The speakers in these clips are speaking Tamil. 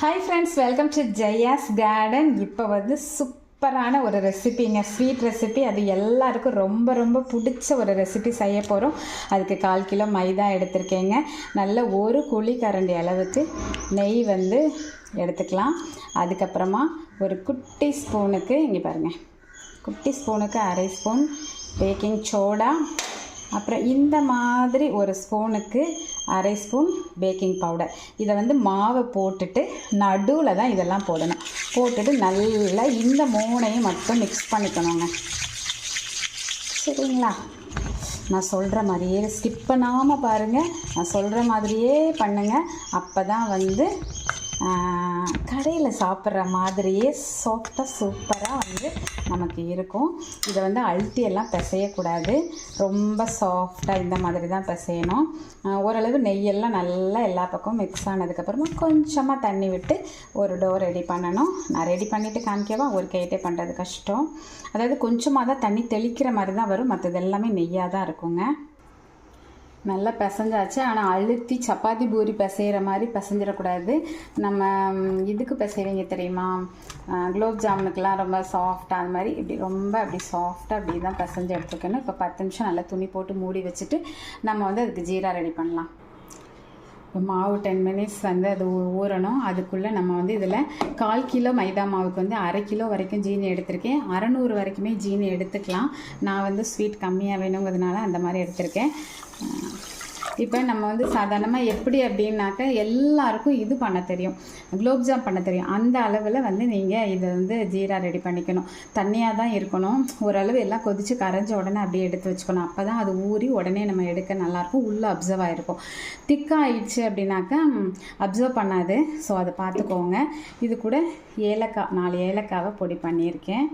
Hi friends welcome to Jaya's garden இப்போ வந்து சூப்பரான ஒரு ரெசிபிங்க ஸ்வீட் ரெசிபி அது எல்லாருக்கும் ரொம்ப ரொம்ப பிடிச்ச ஒரு ரெசிபி செய்ய போகிறோம் அதுக்கு கால் கிலோ மைதா எடுத்திருக்கேங்க. நல்ல ஒரு குழி கரண்டி அளவுக்கு நெய் வந்து எடுத்துக்கலாம். அதுக்கப்புறமா ஒரு குட்டி ஸ்பூனுக்கு இங்கே பாருங்கள் குட்டி ஸ்பூனுக்கு அரை ஸ்பூன் பேக்கிங் சோடா அப்புறம் இந்த மாதிரி ஒரு ஸ்பூனுக்கு அரை ஸ்பூன் பேக்கிங் பவுடர். இதை வந்து மாவை போட்டுட்டு நடுவில் தான் இதெல்லாம் போடணும். போட்டுட்டு நல்லா இந்த மூணையும் மட்டும் மிக்ஸ் பண்ணிக்கணுங்க. சரிங்களா? நான் சொல்கிற மாதிரியே ஸ்கிப் பண்ணாமல் பாருங்கள் நான் சொல்கிற மாதிரியே பண்ணுங்கள் அப்போ தான் வந்து கடையில் சாப்பிட்ற மாதிரியே சாஃப்டாக சூப்பராக வந்து நமக்கு இருக்கும். இதை வந்து அழுத்தி பிசையக்கூடாது. ரொம்ப சாஃப்டாக இந்த மாதிரி தான் பிசையணும் ஓரளவு நெய்யெல்லாம் நல்லா எல்லா பக்கமும் மிக்ஸ் ஆனதுக்கப்புறமா கொஞ்சமாக தண்ணி விட்டு ஒரு டோ ரெடி பண்ணணும். நான் ரெடி பண்ணிவிட்டு காமிக்கவா? ஒரு கைட்டே பண்ணுறது கஷ்டம். அதாவது கொஞ்சமாக தான் தண்ணி தெளிக்கிற மாதிரி தான் வரும். மற்றது எல்லாமே நெய்யாக தான் இருக்குங்க. நல்லா பிசைஞ்சாச்சு. ஆனால் அழுத்தி சப்பாத்தி பூரி பிசைகிற மாதிரி பிசைஞ்சிடக்கூடாது. நம்ம இதுக்கு பிசைவீங்க தெரியுமா? குலோப் ஜாமுனுக்கெலாம் ரொம்ப சாஃப்டாக அது மாதிரி இப்படி ரொம்ப அப்படி சாஃப்டாக அப்படி தான் பிசைஞ்சு எடுத்துக்கணும். இப்போ பத்து நிமிஷம் நல்லா துணி போட்டு மூடி வச்சுட்டு நம்ம வந்து அதுக்கு ஜீரா ரெடி பண்ணலாம். இப்போ மாவு டென் மினிட்ஸ் வந்து அது ஊறணும். அதுக்குள்ளே நம்ம வந்து இதில் கால் கிலோ மைதா மாவுக்கு வந்து அரை கிலோ வரைக்கும் ஜீனி எடுத்திருக்கேன். அறநூறு வரைக்குமே ஜீனி எடுத்துக்கலாம். நான் வந்து ஸ்வீட் கம்மியாக வேணுங்கிறதுனால அந்த மாதிரி எடுத்திருக்கேன். இப்போ நம்ம வந்து சாதாரணமாக எப்படி அப்படின்னாக்க எல்லாருக்கும் இது பண்ண தெரியும். குலோப்ஜாம் பண்ண தெரியும். அந்த அளவில் வந்து நீங்கள் இதை வந்து ஜீரா ரெடி பண்ணிக்கணும். தண்ணியாக தான் இருக்கணும். ஓரளவு எல்லாம் கொதித்து கரைஞ்ச உடனே அப்படியே எடுத்து வச்சுக்கணும். அப்போ தான் அது ஊறி உடனே நம்ம எடுக்க நல்லாயிருக்கும். உள்ளே அப்சர்வ் ஆகிருக்கும் திக்காக ஆயிடுச்சு அப்படின்னாக்கா அப்சர்வ் பண்ணாது. ஸோ அதை பார்த்துக்கோங்க இது கூட ஏலக்காய் நாலு ஏலக்காவை பொடி பண்ணியிருக்கேன்.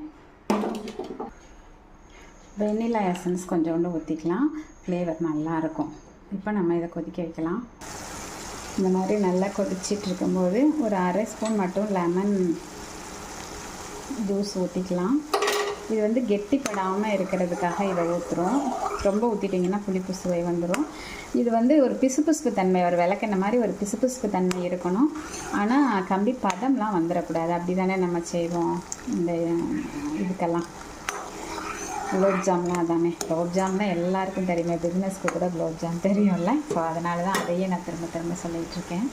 வெண்ணிலா எசன்ஸ் கொஞ்சோண்டு ஊற்றிக்கலாம் ஃப்ளேவர் நல்லாயிருக்கும். இப்போ நம்ம இதை கொதிக்க வைக்கலாம். இந்த மாதிரி நல்லா கொதிச்சிட்டு இருக்கும்போது ஒரு அரை ஸ்பூன் மட்டும் லெமன் ஜூஸ் ஊற்றிக்கலாம் இது வந்து கெட்டிப்படாமல் இருக்கிறதுக்காக இதை ஊற்றுறோம் ரொம்ப ஊற்றிட்டிங்கன்னா புளிப்பு சுவை வந்துடும் இது வந்து ஒரு பிசுபிசுப்பு தன்மை ஒரு விளக்கெண்ண மாதிரி ஒரு பிசுபிசுப்பு தன்மை இருக்கணும். ஆனால் கம்பி பதம்லாம் வந்துடக்கூடாது அப்படி தானே நம்ம செய்வோம் இந்த இதுக்கெல்லாம். குலோப் ஜாம்லாம் அதானே? குலோப் எல்லாருக்கும் தெரியுமே. பிஸ்னஸ்க்கு கூட குலோப் ஜாம் தெரியும்ல. ஸோ அதனால தான் அதையே நான் திரும்ப திரும்ப சொல்லிகிட்டு இருக்கேன்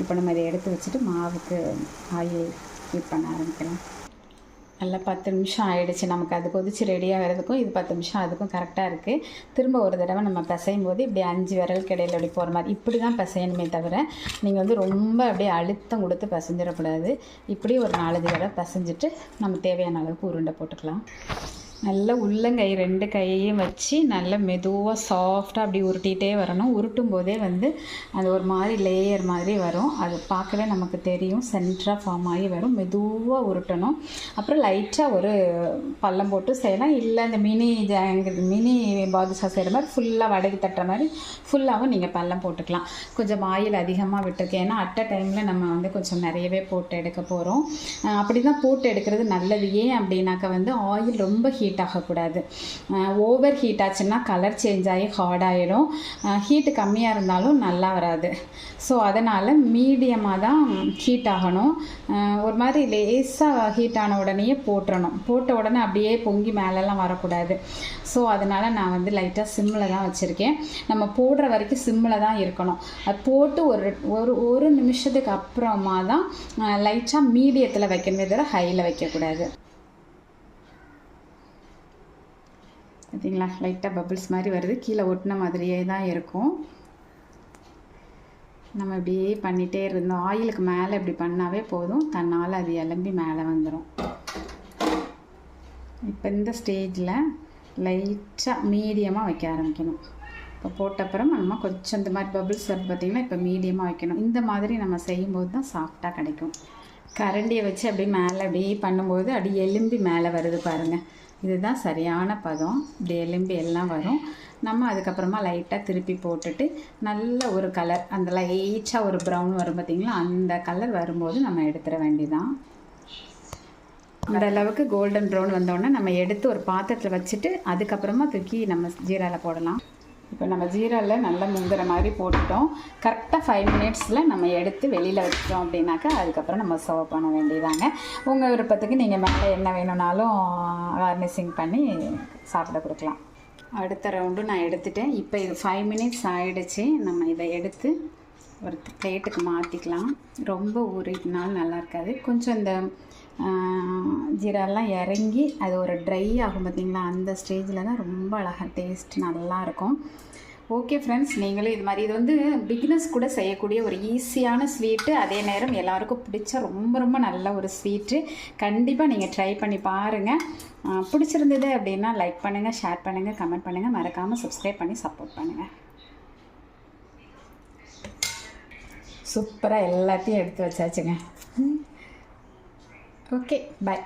இப்போ நம்ம இதை எடுத்து வச்சுட்டு மாவுக்கு ஆயில் ஹீட் பண்ண ஆரம்பிக்கலாம். நல்லா பத்து நிமிஷம் ஆகிடுச்சு நமக்கு அது கொதிச்சு ரெடி ஆகிறதுக்கும் இது பத்து நிமிஷம் அதுக்கும் கரெக்டாக இருக்குது திரும்ப ஒரு தடவை நம்ம பிசையும் போது இப்படி அஞ்சு விரல் கிடையில் அப்படி போகிற மாதிரி இப்படி தான் பிசையணுமே தவிர நீங்கள் வந்து ரொம்ப அப்படியே அழுத்தம் கொடுத்து பிசைஞ்சிடக்கூடாது. இப்படி ஒரு நாலஞ்சு தடவை பிசைஞ்சிட்டு நம்ம தேவையான அளவுக்கு உருண்டை போட்டுக்கலாம். நல்ல உள்ளங்கை ரெண்டு கையையும் வச்சு நல்ல மெதுவாக சாஃப்டாக அப்படி உருட்டிகிட்டே வரணும். உருட்டும் போதே வந்து அது ஒரு மாதிரி லேயர் மாதிரி வரும். அது பார்க்கவே நமக்கு தெரியும். சென்டராக ஃபார்ம் ஆகி வரும். மெதுவாக உருட்டணும். அப்புறம் லைட்டாக ஒரு பள்ளம் போட்டு செய்யலாம். இல்லை இந்த மினி ஜாங்க மினி பாதுஷா செய்கிற மாதிரி ஃபுல்லாக வடகு தட்டுற மாதிரி ஃபுல்லாகவும் நீங்கள் பள்ளம் போட்டுக்கலாம். கொஞ்சம் ஆயில் அதிகமாக விட்டுருக்கேன். ஏன்னா அட் டைமில் நம்ம வந்து கொஞ்சம் நிறையவே போட்டு எடுக்க போகிறோம் அப்படி தான் போட்டு எடுக்கிறது நல்லது. ஏன் அப்படின்னாக்கா வந்து ஆயில் ரொம்ப ஹீட் ஹீட் ஆகக்கூடாது. ஓவர் ஹீட் ஆச்சுன்னா கலர் சேஞ்ச் ஆகி ஹார்ட் ஆகிடும் ஹீட்டு கம்மியாக இருந்தாலும் நல்லா வராது. ஸோ அதனால் மீடியமாக தான் ஹீட் ஆகணும். ஒரு மாதிரி லேசாக ஹீட் ஆன உடனேயே போட்டுறணும். போட்ட உடனே அப்படியே பொங்கி மேலெல்லாம் வரக்கூடாது. ஸோ அதனால் நான் வந்து லைட்டாக சிம்மில் தான் வச்சுருக்கேன். நம்ம போடுற வரைக்கும் சிம்மில் தான் இருக்கணும். அது போட்டு ஒரு ஒரு ஒரு நிமிஷத்துக்கு அப்புறமா தான் லைட்டாக மீடியத்தில் வைக்கணுமே தவிர ஹையில் வைக்கக்கூடாது. பார்த்தீங்களா? லைட்டாக பபிள்ஸ் மாதிரி வருது. கீழே ஒட்டின மாதிரியே தான் இருக்கும். நம்ம இப்படியே பண்ணிகிட்டே இருந்தோம் ஆயிலுக்கு மேலே இப்படி பண்ணாவே போதும். தன்னால் அது எலும்பி மேலே வந்துடும் இப்போ இந்த ஸ்டேஜில் லைட்டாக மீடியமாக வைக்க ஆரம்பிக்கணும். இப்போ போட்டப்புறம் நம்ம கொஞ்சம் இந்த மாதிரி பபிள்ஸ் வருது பார்த்திங்கன்னா இப்போ மீடியமாக வைக்கணும். இந்த மாதிரி நம்ம செய்யும்போது தான் சாஃப்டாக கிடைக்கும். கரண்டியை வச்சு அப்படியே மேலே அப்படியே பண்ணும்போது அப்படியே எலும்பி மேலே வருது பாருங்கள் இதுதான் சரியான பதம். இப்படி எலும்பி எல்லாம் வரும். நம்ம அதுக்கப்புறமா லைட்டாக திருப்பி போட்டுட்டு நல்ல ஒரு கலர் அந்த லைட்டாக ஒரு ப்ரௌன் வரும் பார்த்திங்களா அந்த கலர் வரும்போது நம்ம எடுத்துட வேண்டிதான் இந்த அளவுக்கு கோல்டன் ப்ரௌன் வந்தோடனே நம்ம எடுத்து ஒரு பாத்திரத்தில் வச்சுட்டு அதுக்கப்புறமா தூக்கி நம்ம ஜீராவில் போடலாம். இப்போ நம்ம ஜீராவில் நல்லா முங்குற மாதிரி போட்டுட்டோம். கரெக்டாக ஃபைவ் மினிட்ஸில் நம்ம எடுத்து வெளியில் வச்சிட்டோம் அப்படின்னாக்கா அதுக்கப்புறம் நம்ம சர்வ் பண்ண வேண்டியதாங்க. உங்கள் விருப்பத்துக்கு நீங்கள் மேலே என்ன வேணும்னாலும் கார்னிஷிங் பண்ணி சாப்பிட கொடுக்கலாம். அடுத்த ரவுண்டும் நான் எடுத்துட்டேன். இப்போ இது ஃபைவ் மினிட்ஸ் ஆகிடுச்சு நம்ம இதை எடுத்து ஒரு பிளேட்டுக்கு மாற்றிக்கலாம் ரொம்ப ஊறினாலும் நல்லா இருக்காது. கொஞ்சம் இந்த ஜீரெல்லாம் இறங்கி அது ஒரு ட்ரை ஆகும் பார்த்தீங்களா? அந்த ஸ்டேஜில் தான் ரொம்ப அழகாக டேஸ்ட் நல்லாயிருக்கும். ஓகே ஃப்ரெண்ட்ஸ் நீங்களும் இது மாதிரி இது வந்து பிக்னஸ் கூட செய்யக்கூடிய ஒரு ஈஸியான ஸ்வீட்டு அதே நேரம் எல்லாருக்கும் பிடிச்ச ரொம்ப ரொம்ப நல்ல ஒரு ஸ்வீட்டு கண்டிப்பாக நீங்கள் ட்ரை பண்ணி பாருங்கள் பிடிச்சிருந்தது அப்படின்னா லைக் பண்ணுங்கள் ஷேர் பண்ணுங்கள் கமெண்ட் பண்ணுங்கள் மறக்காமல் சப்ஸ்கிரைப் பண்ணி சப்போர்ட் பண்ணுங்கள் சூப்பராக எல்லாத்தையும் எடுத்து வச்சாச்சுங்க. Okay bye